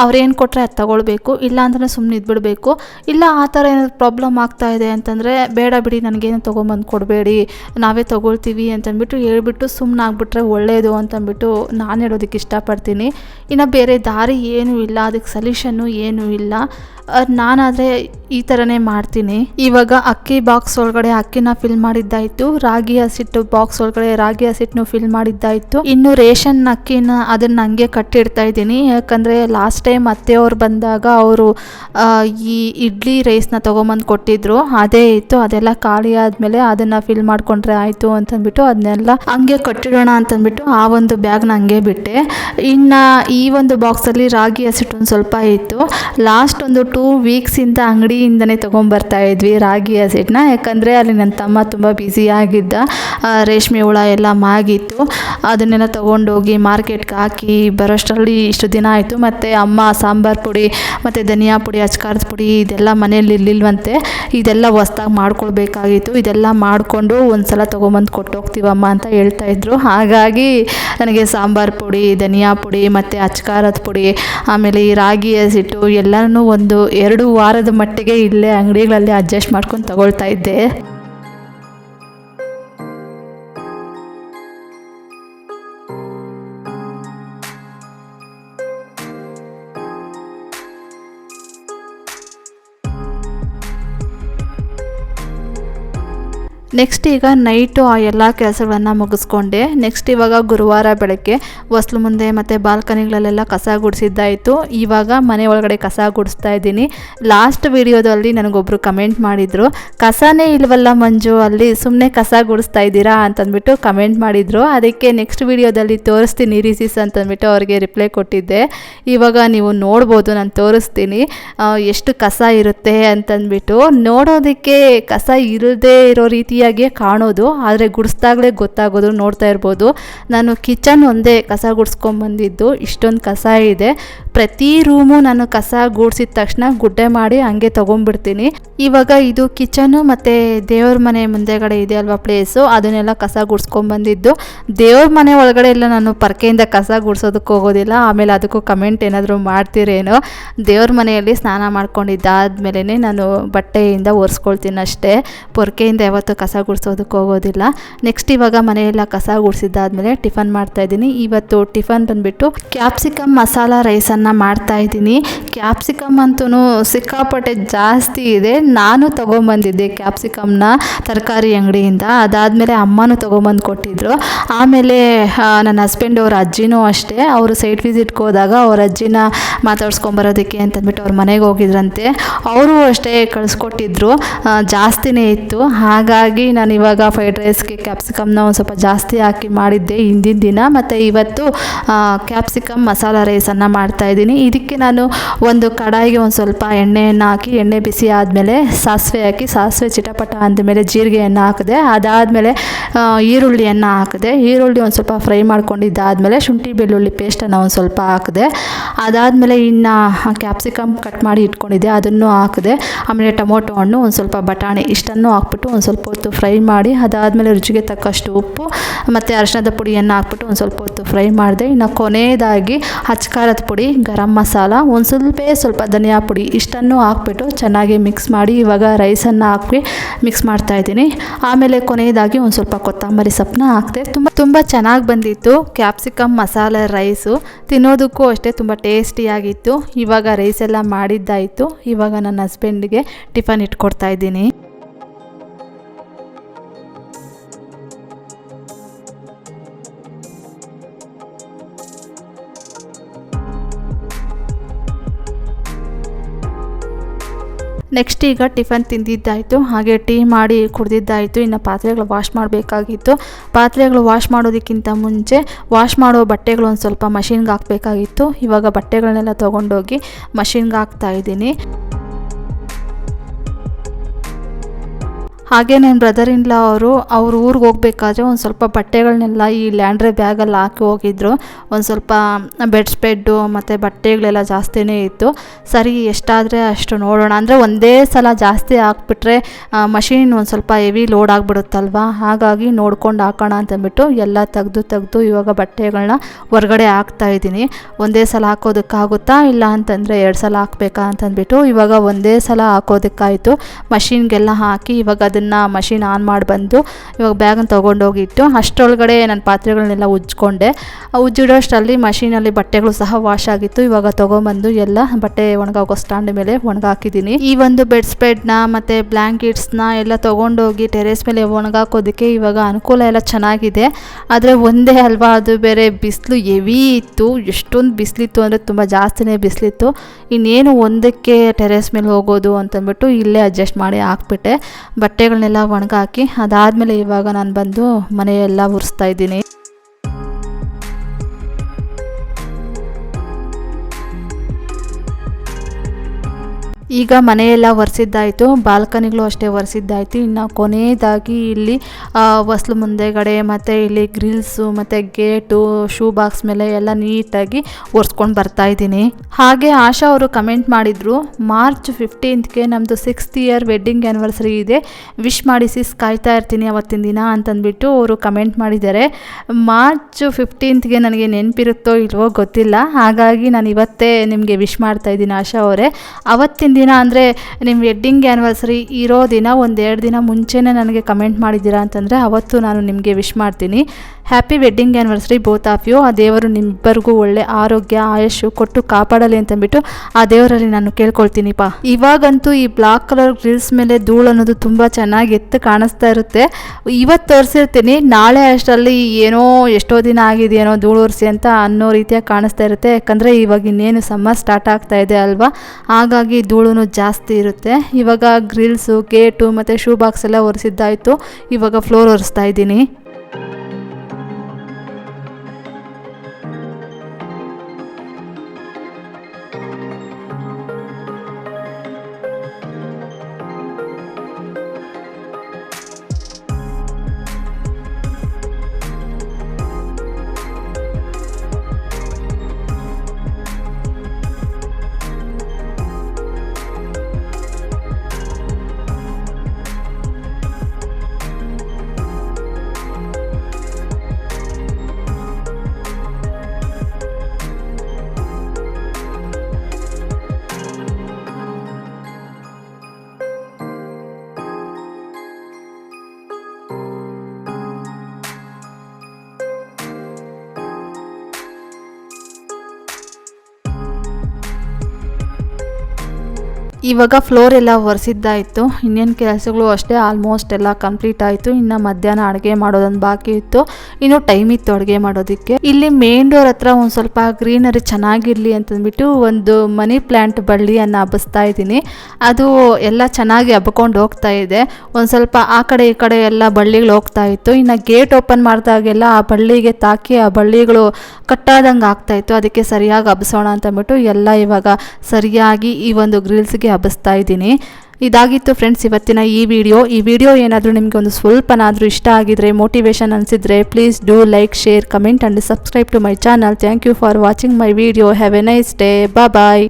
ಅವ್ರೇನು ಕೊಟ್ಟರೆ ಅದು ತಗೊಳ್ಬೇಕು, ಇಲ್ಲ ಅಂದ್ರೆ ಸುಮ್ಮನೆ ಇದ್ಬಿಡಬೇಕು. ಇಲ್ಲ ಆ ಥರ ಏನಾದ್ರು ಪ್ರಾಬ್ಲಮ್ ಆಗ್ತಾ ಇದೆ ಅಂತಂದರೆ, ಬೇಡ ಬಿಡಿ, ನನಗೇನು ತೊಗೊಂಬಂದು ಕೊಡಬೇಡಿ, ನಾವೇ ತೊಗೊಳ್ತೀವಿ ಅಂತಂದ್ಬಿಟ್ಟು ಹೇಳ್ಬಿಟ್ಟು ಸುಮ್ಮನೆ ಆಗ್ಬಿಟ್ರೆ ಒಳ್ಳೆಯದು ಅಂತಂದ್ಬಿಟ್ಟು ನಾನು ಹೇಳೋದಕ್ಕೆ ಇಷ್ಟಪಡ್ತೀನಿ. ಇನ್ನು ಬೇರೆ ದಾರಿ ಏನೂ ಇಲ್ಲ, ಅದಕ್ಕೆ ಸಲ್ಯೂಷನ್ನು ಏನೂ ಇಲ್ಲ. ನಾನಾದರೆ ಈ ಥರನೇ ಮಾಡ್ತೀನಿ. ಇವಾಗ ಅಕ್ಕಿ ಬಾಕ್ಸ್ ಒಳಗಡೆ ಅಕ್ಕಿನ ಫಿಲ್ ಮಾಡಿದ್ದಾಯಿತು, ರಾಗಿ ಹಸಿಟ್ಟು ಬಾಕ್ಸ್ ಒಳಗಡೆ ರಾಗಿ ಹಸಿಟ್ಟನ್ನು ಫಿಲ್ ಮಾಡಿದ್ದಾಯಿತು. ಇನ್ನು ರೇಷನ್ ಅಕ್ಕಿನ ಅದನ್ನು ಹಂಗೆ ಕಟ್ಟಿಡ್ತಾ ಇದ್ದೀನಿ, ಯಾಕಂದರೆ ಲಾಸ್ಟ್ ಟೈಮ್ ಅತ್ತೆಯವ್ರು ಬಂದಾಗ ಅವರು ಈ ಇಡ್ಲಿ ರೈಸ್ನ ತೊಗೊಂಬಂದು ಕೊಟ್ಟಿದ್ರು. ಅದೇ ಇತ್ತು, ಅದೆಲ್ಲ ಖಾಲಿ ಆದಮೇಲೆ ಅದನ್ನು ಫಿಲ್ ಮಾಡಿಕೊಂಡ್ರೆ ಆಯಿತು ಅಂತಂದ್ಬಿಟ್ಟು ಅದನ್ನೆಲ್ಲ ಹಂಗೆ ಕಟ್ಟಿಡೋಣ ಅಂತಂದ್ಬಿಟ್ಟು ಆ ಒಂದು ಬ್ಯಾಗ್ನ ಹಂಗೆ ಬಿಟ್ಟೆ. ಇನ್ನು ಈ ಒಂದು ಬಾಕ್ಸಲ್ಲಿ ರಾಗಿ ಹಸಿಟ್ಟು ಒಂದು ಸ್ವಲ್ಪ ಇತ್ತು. ಲಾಸ್ಟ್ ಒಂದು ಟೂ ವೀಕ್ಸಿಂದ ಅಂಗಡಿಯಿಂದನೇ ತೊಗೊಂಬರ್ತಾ ಇದ್ವಿ ರಾಗಿ ಹಸಿಟ್ಟನ್ನ ಯಾಕಂದರೆ ಅಲ್ಲಿ ನನ್ನ ತಮ್ಮ ತುಂಬ ಬ್ಯುಸಿ ಆಗಿದ್ದ. ರೇಷ್ಮೆ ಹುಳ ಎಲ್ಲ ಮಾಗಿತ್ತು. ಅದನ್ನೆಲ್ಲ ತೊಗೊಂಡೋಗಿ ಮಾರ್ಕೆಟ್ಗೆ ಹಾಕಿ ಬರೋಷ್ಟರಲ್ಲಿ ಇಷ್ಟು ದಿನ ಆಯಿತು. ಮತ್ತು ಅಮ್ಮ, ಸಾಂಬಾರು ಪುಡಿ, ಮತ್ತು ಧನಿಯಾ ಪುಡಿ, ಅಚ್ಕಾರದ ಪುಡಿ, ಇದೆಲ್ಲ ಮನೇಲಿ ಇರಲಿಲ್ವಂತೆ ಇದೆಲ್ಲ ಹೊಸ್ದಾಗಿ ಮಾಡ್ಕೊಳ್ಬೇಕಾಗಿತ್ತು. ಇದೆಲ್ಲ ಮಾಡಿಕೊಂಡು ಒಂದು ಸಲ ತೊಗೊಂಬಂದು ಕೊಟ್ಟೋಗ್ತೀವಮ್ಮ ಅಂತ ಹೇಳ್ತಾಯಿದ್ರು ಹಾಗಾಗಿ ನನಗೆ ಸಾಂಬಾರು ಪುಡಿ, ಧನಿಯಾ ಪುಡಿ, ಮತ್ತು ಅಚ್ಕಾರದ ಪುಡಿ, ಆಮೇಲೆ ಈ ರಾಗಿ ಹಸಿಟ್ಟು ಎಲ್ಲನೂ ಒಂದು ಎರಡು ವಾರದ ಮಟ್ಟಿಗೆ ಇಲ್ಲೇ ಅಂಗಡಿಗಳಲ್ಲಿ ಅಡ್ಜಸ್ಟ್ ಮಾಡ್ಕೊಂಡು ತಗೊಳ್ತಾ ಇದ್ದೆ. ನೆಕ್ಸ್ಟ್ ಈಗ ನೈಟು ಆ ಎಲ್ಲ ಕೆಲಸಗಳನ್ನು ಮುಗಿಸ್ಕೊಂಡೆ. ನೆಕ್ಸ್ಟ್ ಇವಾಗ ಗುರುವಾರ ಬೆಳಗ್ಗೆ ಹೊಸ್ಲು ಮುಂದೆ ಮತ್ತು ಬಾಲ್ಕನಿಗಳಲ್ಲೆಲ್ಲ ಕಸ ಗುಡಿಸಿದ್ದಾಯಿತು. ಇವಾಗ ಮನೆ ಒಳಗಡೆ ಕಸ ಗುಡಿಸ್ತಾ ಇದ್ದೀನಿ. ಲಾಸ್ಟ್ ವಿಡಿಯೋದಲ್ಲಿ ನನಗೊಬ್ಬರು ಕಮೆಂಟ್ ಮಾಡಿದರು, ಕಸನೇ ಇಲ್ವಲ್ಲ ಮಂಜು, ಅಲ್ಲಿ ಸುಮ್ಮನೆ ಕಸ ಗುಡಿಸ್ತಾ ಇದ್ದೀರಾ? ಅಂತಂದ್ಬಿಟ್ಟು ಕಮೆಂಟ್ ಮಾಡಿದರು. ಅದಕ್ಕೆ ನೆಕ್ಸ್ಟ್ ವಿಡಿಯೋದಲ್ಲಿ ತೋರಿಸ್ತೀನಿ ರೀಸಿಸ್ ಅಂತಂದ್ಬಿಟ್ಟು ಅವ್ರಿಗೆ ರಿಪ್ಲೈ ಕೊಟ್ಟಿದ್ದೆ. ಇವಾಗ ನೀವು ನೋಡ್ಬೋದು, ನಾನು ತೋರಿಸ್ತೀನಿ. ಎಷ್ಟು ಕಸ ಇರುತ್ತೆ ಅಂತಂದ್ಬಿಟ್ಟು ನೋಡೋದಕ್ಕೆ ಕಸ ಇರದೇ ಇರೋ ರೀತಿಯಾಗಿಯೇ ಕಾಣೋದು, ಆದರೆ ಗುಡಿಸ್ದಾಗಲೇ ಗೊತ್ತಾಗೋದು ನೋಡ್ತಾ ಇರ್ಬೋದು. ನಾನು ಕಿಚನ್ ಒಂದೇ ಕಸ ಗುಡಿಸ್ಕೊಂಬಂದಿದ್ದು, ಇಷ್ಟೊಂದು ಕಸ ಇದೆ. ಪ್ರತಿ ರೂಮು ನಾನು ಕಸ ಗುಡಿಸಿದ ತಕ್ಷಣ ಗುಡ್ಡೆ ಮಾಡಿ ಹಂಗೆ ತೊಗೊಂಡ್ಬಿಡ್ತೀನಿ ಇವಾಗ ಇದು ಕಿಚನು ಮತ್ತು ದೇವ್ರ ಮನೆ ಮುಂದೆಗಡೆ ಇದೆ ಅಲ್ವಾ ಪ್ಲೇಸು, ಅದನ್ನೆಲ್ಲ ಕಸ ಗುಡಿಸ್ಕೊಂಬಂದಿದ್ದು. ದೇವ್ರ ಮನೆ ಒಳಗಡೆ ಎಲ್ಲ ನಾನು ಪರ್ಕೆಯಿಂದ ಕಸ ಗುಡಿಸೋದಕ್ಕೆ ಹೋಗೋದಿಲ್ಲ. ಆಮೇಲೆ ಅದಕ್ಕೂ ಕಮೆಂಟ್ ಏನಾದರೂ ಮಾಡ್ತೀರೇನೋ. ದೇವ್ರ ಮನೆಯಲ್ಲಿ ಸ್ನಾನ ಮಾಡ್ಕೊಂಡಿದ್ದಾದ್ಮೇಲೆ ನಾನು ಬಟ್ಟೆಯಿಂದ ಒರೆಸ್ಕೊಳ್ತೀನಿ ಅಷ್ಟೇ ಪೊರ್ಕೆಯಿಂದ ಯಾವತ್ತೂ ಕಸ ಗುಡಿಸೋದಕ್ಕೆ ಹೋಗೋದಿಲ್ಲ. ನೆಕ್ಸ್ಟ್ ಇವಾಗ ಮನೆಯೆಲ್ಲ ಕಸ ಗುಡಿಸಿದ್ದಾದ್ಮೇಲೆ ಟಿಫನ್ ಮಾಡ್ತಾ ಇದ್ದೀನಿ. ಇವತ್ತು ಟಿಫನ್ ಬಂದುಬಿಟ್ಟು ಕ್ಯಾಪ್ಸಿಕಮ್ ಮಸಾಲ ರೈಸನ್ನು ಮಾಡ್ತಾ ಇದ್ದೀನಿ. ಕ್ಯಾಪ್ಸಿಕಮ್ ಅಂತೂ ಸಿಕ್ಕಾಪಟ್ಟೆ ಜಾಸ್ತಿ ಇದೆ. ನಾನು ತೊಗೊಂಬಂದಿದ್ದೆ ಕ್ಯಾಪ್ಸಿಕಮ್ನ ತರಕಾರಿ ಅಂಗಡಿಯಿಂದ. ಅದಾದಮೇಲೆ ಅಮ್ಮನೂ ತೊಗೊಂಬಂದು ಕೊಟ್ಟಿದ್ರು. ಆಮೇಲೆ ನನ್ನ ಹಸ್ಬೆಂಡ್ ಅವ್ರ ಅಜ್ಜಿನೂ ಅಷ್ಟೇ. ಅವರು ಸೈಟ್ ವಿಸಿಟ್ಗೆ ಹೋದಾಗ ಅವ್ರ ಅಜ್ಜಿನ ಮಾತಾಡ್ಸ್ಕೊಂಬರೋದಕ್ಕೆ ಅಂತಂದ್ಬಿಟ್ಟು ಅವ್ರ ಮನೆಗೆ ಹೋಗಿದ್ರಂತೆ. ಅವರು ಅಷ್ಟೇ ಕಳಿಸ್ಕೊಟ್ಟಿದ್ರು. ಜಾಸ್ತಿನೇ ಇತ್ತು. ಹಾಗಾಗಿ ನಾನು ಇವಾಗ ಫ್ರೈಡ್ ರೈಸ್ಗೆ ಕ್ಯಾಪ್ಸಿಕಮ್ನ ಒಂದು ಸ್ವಲ್ಪ ಜಾಸ್ತಿ ಹಾಕಿ ಮಾಡಿದ್ದೆ ಹಿಂದಿನ ದಿನ. ಮತ್ತು ಇವತ್ತು ಕ್ಯಾಪ್ಸಿಕಮ್ ಮಸಾಲ ರೈಸನ್ನು ಮಾಡ್ತಾಯಿದ್ದೀನಿ ಇದಕ್ಕೆ ನಾನು ಒಂದು ಕಡಾಯಿಗೆ ಒಂದು ಸ್ವಲ್ಪ ಎಣ್ಣೆಯನ್ನು ಹಾಕಿ, ಎಣ್ಣೆ ಬಿಸಿ ಆದಮೇಲೆ ಸಾಸಿವೆ ಹಾಕಿ, ಸಾಸಿವೆ ಚಿಟಪಟ ಅಂದಮೇಲೆ ಜೀರಿಗೆಯನ್ನು ಹಾಕಿದೆ, ಅದಾದಮೇಲೆ ಈರುಳ್ಳಿಯನ್ನು ಹಾಕಿದೆ, ಈರುಳ್ಳಿ ಒಂದು ಸ್ವಲ್ಪ ಫ್ರೈ ಮಾಡ್ಕೊಂಡಿದ್ದಾದಮೇಲೆ ಶುಂಠಿ ಬೆಳ್ಳುಳ್ಳಿ ಪೇಸ್ಟನ್ನು ಒಂದು ಸ್ವಲ್ಪ ಹಾಕಿದೆ, ಅದಾದಮೇಲೆ ಇನ್ನು ಕ್ಯಾಪ್ಸಿಕಮ್ ಕಟ್ ಮಾಡಿ ಇಟ್ಕೊಂಡಿದ್ದೆ, ಅದನ್ನು ಹಾಕಿದೆ, ಆಮೇಲೆ ಟೊಮೊಟೊ ಹಣ್ಣು ಒಂದು ಸ್ವಲ್ಪ ಬಟಾಣಿ ಇಷ್ಟನ್ನು ಹಾಕ್ಬಿಟ್ಟು ಒಂದು ಸ್ವಲ್ಪ ಹೊತ್ತು ಫ್ರೈ ಮಾಡಿ, ಅದಾದಮೇಲೆ ರುಚಿಗೆ ತಕ್ಕಷ್ಟು ಉಪ್ಪು, ಮತ್ತು ಅರಿಶಿಣದ ಪುಡಿಯನ್ನು ಹಾಕ್ಬಿಟ್ಟು ಒಂದು ಸ್ವಲ್ಪ ಹೊತ್ತು ಫ್ರೈ ಮಾಡಿದೆ. ಇನ್ನು ಕೊನೆಯದಾಗಿ ಹಚ್ಕಾರದ ಪುಡಿ, ಗರಂ ಮಸಾಲ, ಒಂದು ಸ್ವಲ್ಪ ಸ್ವಲ್ಪ ಧನಿಯಾ ಪುಡಿ ಇಷ್ಟನ್ನು ಹಾಕ್ಬಿಟ್ಟು ಚೆನ್ನಾಗಿ ಮಿಕ್ಸ್ ಮಾಡಿ ಇವಾಗ ರೈಸನ್ನು ಹಾಕಿ ಮಿಕ್ಸ್ ಮಾಡ್ತಾ ಇದ್ದೀನಿ. ಆಮೇಲೆ ಕೊನೆಯದಾಗಿ ಒಂದು ಸ್ವಲ್ಪ ಕೊತ್ತಂಬರಿ ಸೊಪ್ಪನ್ನ ಹಾಕ್ತೆ ತುಂಬ ತುಂಬ ಚೆನ್ನಾಗಿ ಬಂದಿತ್ತು ಕ್ಯಾಪ್ಸಿಕಮ್ ಮಸಾಲೆ ರೈಸು ತಿನ್ನೋದಕ್ಕೂ ಅಷ್ಟೇ ತುಂಬ ಟೇಸ್ಟಿಯಾಗಿತ್ತು ಇವಾಗ ರೈಸ್ ಎಲ್ಲ ಮಾಡಿದ್ದಾಯಿತು. ಇವಾಗ ನನ್ನ ಹಸ್ಬೆಂಡ್ಗೆ ಟಿಫನ್ ಇಟ್ಕೊಡ್ತಾ ಇದ್ದೀನಿ. ನೆಕ್ಸ್ಟ್ ಈಗ ಟಿಫನ್ ತಿಂದಿದ್ದಾಯಿತು. ಹಾಗೆ ಟೀ ಮಾಡಿ ಕುಡ್ದಿದ್ದಾಯಿತು. ಇನ್ನು ಪಾತ್ರೆಗಳು ವಾಶ್ ಮಾಡಬೇಕಾಗಿತ್ತು. ಪಾತ್ರೆಗಳು ವಾಶ್ ಮಾಡೋದಕ್ಕಿಂತ ಮುಂಚೆ ವಾಶ್ ಮಾಡೋ ಬಟ್ಟೆಗಳು ಒಂದು ಸ್ವಲ್ಪ ಮಷಿನ್ಗೆ ಹಾಕಬೇಕಾಗಿತ್ತು. ಇವಾಗ ಬಟ್ಟೆಗಳನ್ನೆಲ್ಲ ತೊಗೊಂಡೋಗಿ ಮಷಿನ್ಗೆ ಹಾಕ್ತಾ ಹಾಗೆ ನನ್ನ ಬ್ರದರ್ ಇನ್ಲ ಅವರು ಅವ್ರ ಊರಿಗೆ ಹೋಗ್ಬೇಕಾದ್ರೆ ಒಂದು ಸ್ವಲ್ಪ ಬಟ್ಟೆಗಳನ್ನೆಲ್ಲ ಈ ಲ್ಯಾಂಡ್ರೆ ಬ್ಯಾಗಲ್ಲಿ ಹಾಕಿ ಹೋಗಿದ್ರು. ಒಂದು ಸ್ವಲ್ಪ ಬೆಡ್ ಸ್ಪೆಡ್ಡು ಮತ್ತು ಬಟ್ಟೆಗಳೆಲ್ಲ ಜಾಸ್ತಿನೇ ಇತ್ತು. ಸರಿ, ಎಷ್ಟಾದರೆ ಅಷ್ಟು ನೋಡೋಣ. ಅಂದರೆ ಒಂದೇ ಸಲ ಜಾಸ್ತಿ ಹಾಕ್ಬಿಟ್ರೆ ಮಷೀನ್ ಒಂದು ಸ್ವಲ್ಪ ಹೆವಿ ಲೋಡ್ ಆಗಿಬಿಡುತ್ತಲ್ವ? ಹಾಗಾಗಿ ನೋಡ್ಕೊಂಡು ಹಾಕೋಣ ಅಂತಂದ್ಬಿಟ್ಟು ಎಲ್ಲ ತೆಗೆದು ತೆಗೆದು ಇವಾಗ ಬಟ್ಟೆಗಳನ್ನ ಹೊರಗಡೆ ಹಾಕ್ತಾ ಇದ್ದೀನಿ. ಒಂದೇ ಸಲ ಹಾಕೋದಕ್ಕಾಗುತ್ತಾ ಇಲ್ಲ ಅಂತಂದರೆ ಎರಡು ಸಲ ಹಾಕ್ಬೇಕಾ ಅಂತಂದ್ಬಿಟ್ಟು ಇವಾಗ ಒಂದೇ ಸಲ ಹಾಕೋದಕ್ಕಾಯಿತು. ಮಷೀನ್ಗೆಲ್ಲ ಹಾಕಿ ಇವಾಗ ಅದನ್ನು ಮಷಿನ್ ಆನ್ ಮಾಡಿ ಬಂದು ಇವಾಗ ಬ್ಯಾಗನ್ನ ತೊಗೊಂಡೋಗಿಟ್ಟು ಅಷ್ಟರೊಳಗಡೆ ನನ್ನ ಪಾತ್ರೆಗಳನ್ನೆಲ್ಲ ಉಜ್ಕೊಂಡೆ ಉಜ್ಜಿಡೋಷ್ಟರಲ್ಲಿ ಮಷೀನಲ್ಲಿ ಬಟ್ಟೆಗಳು ಸಹ ವಾಶ್ ಆಗಿತ್ತು. ಇವಾಗ ತೊಗೊಂಬಂದು ಎಲ್ಲ ಬಟ್ಟೆ ಒಣಗಾಕೋ ಸ್ಟ್ಯಾಂಡ್ ಮೇಲೆ ಒಣಗಾಕಿದ್ದೀನಿ. ಈ ಒಂದು ಬೆಡ್ ಸ್ಪ್ರೆಡ್ನ ಮತ್ತು ಬ್ಲ್ಯಾಂಕೆಟ್ಸ್ನ ಎಲ್ಲ ತೊಗೊಂಡೋಗಿ ಟೆರೇಸ್ ಮೇಲೆ ಒಣಗಾಕೋದಕ್ಕೆ ಇವಾಗ ಅನುಕೂಲ ಎಲ್ಲ ಚೆನ್ನಾಗಿದೆ. ಆದರೆ ಒಂದೇ ಅಲ್ವಾ, ಅದು ಬೇರೆ ಬಿಸಿಲು ಹೆವಿ ಇತ್ತು. ಎಷ್ಟೊಂದು ಬಿಸಿಲಿತ್ತು ಅಂದರೆ ತುಂಬ ಜಾಸ್ತಿನೇ ಬಿಸಿಲಿತ್ತು. ಇನ್ನೇನು ಒಂದಕ್ಕೆ ಟೆರೇಸ್ ಮೇಲೆ ಹೋಗೋದು ಅಂತಂದ್ಬಿಟ್ಟು ಇಲ್ಲೇ ಅಡ್ಜಸ್ಟ್ ಮಾಡಿ ಹಾಕ್ಬಿಟ್ಟೆ. ಬಟ್ಟೆಗಳನ್ನೆಲ್ಲ ಒಣಗಾಕಿ ಅದಾದಮೇಲೆ ಇವಾಗ ನಾನು ಬಂದು ಮನೆಯೆಲ್ಲ ಉರಿಸ್ತಾ ಇದ್ದೀನಿ. ಈಗ ಮನೆಯೆಲ್ಲ ಒರೆಸಿದ್ದಾಯಿತು, ಬಾಲ್ಕನಿಗಳು ಅಷ್ಟೇ ಒರೆಸಿದ್ದಾಯಿತು. ಇನ್ನು ಕೊನೆಯದಾಗಿ ಇಲ್ಲಿ ಹೊಸ್ಲು ಮುಂದೆಗಡೆ ಮತ್ತು ಇಲ್ಲಿ ಗ್ರಿಲ್ಸು ಮತ್ತು ಗೇಟು ಶೂ ಬಾಕ್ಸ್ ಮೇಲೆ ಎಲ್ಲ ನೀಟಾಗಿ ಒರೆಸ್ಕೊಂಡು ಬರ್ತಾ ಇದ್ದೀನಿ. ಹಾಗೆ ಆಶಾ ಅವರು ಕಮೆಂಟ್ ಮಾಡಿದರು ಮಾರ್ಚ್ ಫಿಫ್ಟೀನ್ತ್ಗೆ ನಮ್ಮದು ಸಿಕ್ಸ್ತ್ ಇಯರ್ ವೆಡ್ಡಿಂಗ್ ಆ್ಯನಿವರ್ಸರಿ ಇದೆ. ವಿಶ್ ಮಾಡಿ ಸಿಸ್ ಕಾಯ್ತಾ ಇರ್ತೀನಿ ಅವತ್ತಿನ ದಿನ ಅಂತಂದ್ಬಿಟ್ಟು ಅವರು ಕಮೆಂಟ್ ಮಾಡಿದ್ದಾರೆ. ಮಾರ್ಚ್ ಫಿಫ್ಟೀನ್ತ್ಗೆ ನನಗೆ ನೆನಪಿರುತ್ತೋ ಇಲ್ವೋ ಗೊತ್ತಿಲ್ಲ. ಹಾಗಾಗಿ ನಾನು ಇವತ್ತೇ ನಿಮಗೆ ವಿಶ್ ಮಾಡ್ತಾ ಇದ್ದೀನಿ ಆಶಾ ಅವರೇ. ಅವತ್ತಿನ ದಿನ ಅಂದರೆ ನಿಮ್ಮ ವೆಡ್ಡಿಂಗ್ ಆ್ಯನಿವರ್ಸರಿ ಇರೋ ದಿನ ಒಂದೆರಡು ದಿನ ಮುಂಚೆನೇ ನನಗೆ ಕಮೆಂಟ್ ಮಾಡಿದ್ದೀರಾ ಅಂತಂದರೆ ಅವತ್ತು ನಾನು ನಿಮಗೆ ವಿಶ್ ಮಾಡ್ತೀನಿ. Happy wedding anniversary both of you ಆ ದೇವರು ನಿಮ್ಮಿಬ್ಬರಿಗೂ ಒಳ್ಳೆ ಆರೋಗ್ಯ, ಆಯಸ್ಸು ಕೊಟ್ಟು ಕಾಪಾಡಲಿ ಅಂತಂದ್ಬಿಟ್ಟು ಆ ದೇವರಲ್ಲಿ ನಾನು ಕೇಳ್ಕೊಳ್ತೀನಿ ಪಾ ಇವಾಗಂತೂ ಈ ಬ್ಲಾಕ್ ಕಲರ್ ಗ್ರಿಲ್ಸ್ ಮೇಲೆ ಧೂಳು ಅನ್ನೋದು ತುಂಬ ಚೆನ್ನಾಗಿ ಎತ್ತು ಕಾಣಿಸ್ತಾ ಇರುತ್ತೆ. ಇವತ್ತು ತೋರಿಸಿರ್ತೀನಿ. ನಾಳೆ ಅಷ್ಟರಲ್ಲಿ ಏನೋ ಎಷ್ಟೋ ದಿನ ಆಗಿದೆಯೇನೋ ಧೂಳು ಒರೆಸಿ ಅಂತ ಅನ್ನೋ ರೀತಿಯಾಗಿ ಕಾಣಿಸ್ತಾ ಇರುತ್ತೆ. ಯಾಕಂದರೆ ಇವಾಗ ಇನ್ನೇನು ಸಮ್ಮರ್ ಸ್ಟಾರ್ಟ್ ಆಗ್ತಾ ಇದೆ ಅಲ್ವಾ? ಹಾಗಾಗಿ ಧೂಳು ಜಾಸ್ತಿ ಇರುತ್ತೆ. ಇವಾಗ ಗ್ರಿಲ್ಸು ಗೇಟು ಮತ್ತು ಶೂ ಬಾಕ್ಸ್ ಎಲ್ಲ ಒರೆಸಿದ್ದಾಯಿತು. ಇವಾಗ ಫ್ಲೋರ್ ಒರೆಸ್ತಾ ಇದ್ದೀನಿ. ಇವಾಗ ಫ್ಲೋರ್ ಎಲ್ಲ ಒರೆಸಿದ್ದಾಯಿತು. ಇನ್ನೇನು ಕೆಲಸಗಳು ಅಷ್ಟೇ ಆಲ್ಮೋಸ್ಟ್ ಎಲ್ಲ ಕಂಪ್ಲೀಟ್ ಆಯಿತು. ಇನ್ನು ಮಧ್ಯಾಹ್ನ ಅಡುಗೆ ಮಾಡೋದೊಂದು ಬಾಕಿ ಇತ್ತು. ಇನ್ನು ಟೈಮ್ ಇತ್ತು ಅಡುಗೆ ಮಾಡೋದಕ್ಕೆ. ಇಲ್ಲಿ ಮೇನ್ ಡೋರ್ ಹತ್ರ ಒಂದು ಸ್ವಲ್ಪ ಗ್ರೀನರಿ ಚೆನ್ನಾಗಿರಲಿ ಅಂತಂದ್ಬಿಟ್ಟು ಒಂದು ಮನಿ ಪ್ಲ್ಯಾಂಟ್ ಬಳ್ಳಿಯನ್ನು ಹಬ್ಬಿಸ್ತಾ ಇದ್ದೀನಿ. ಅದು ಎಲ್ಲ ಚೆನ್ನಾಗಿ ಹಬ್ಬಕೊಂಡು ಹೋಗ್ತಾ ಇದೆ. ಒಂದು ಸ್ವಲ್ಪ ಆ ಕಡೆ ಈ ಕಡೆ ಎಲ್ಲ ಬಳ್ಳಿಗಳು ಹೋಗ್ತಾ ಇತ್ತು. ಇನ್ನು ಗೇಟ್ ಓಪನ್ ಮಾಡಿದಾಗೆಲ್ಲ ಆ ಬಳ್ಳಿಗೆ ತಾಕಿ ಆ ಬಳ್ಳಿಗಳು ಕಟ್ಟಾದಂಗೆ ಆಗ್ತಾ ಇತ್ತು. ಅದಕ್ಕೆ ಸರಿಯಾಗಿ ಹಬ್ಬಿಸೋಣ ಅಂತಂದ್ಬಿಟ್ಟು ಎಲ್ಲ ಇವಾಗ ಸರಿಯಾಗಿ ಈ ಒಂದು ಗ್ರಿಲ್ಸ್ಗೆ ಹಬ್ಬಿಸ್ತಾ ಇದ್ದೀನಿ. ಇದಾಗಿತ್ತು ಫ್ರೆಂಡ್ಸ್ ಇವತ್ತಿನ ಈ ವಿಡಿಯೋ ಈ ವಿಡಿಯೋ ಏನಾದರೂ ನಿಮಗೆ ಒಂದು ಸ್ವಲ್ಪನಾದರೂ ಇಷ್ಟ ಆಗಿದ್ರೆ ಮೋಟಿವೇಶನ್ ಅನಿಸಿದ್ರೆ please do like share comment and subscribe to my channel thank you for watching my video have a nice day bye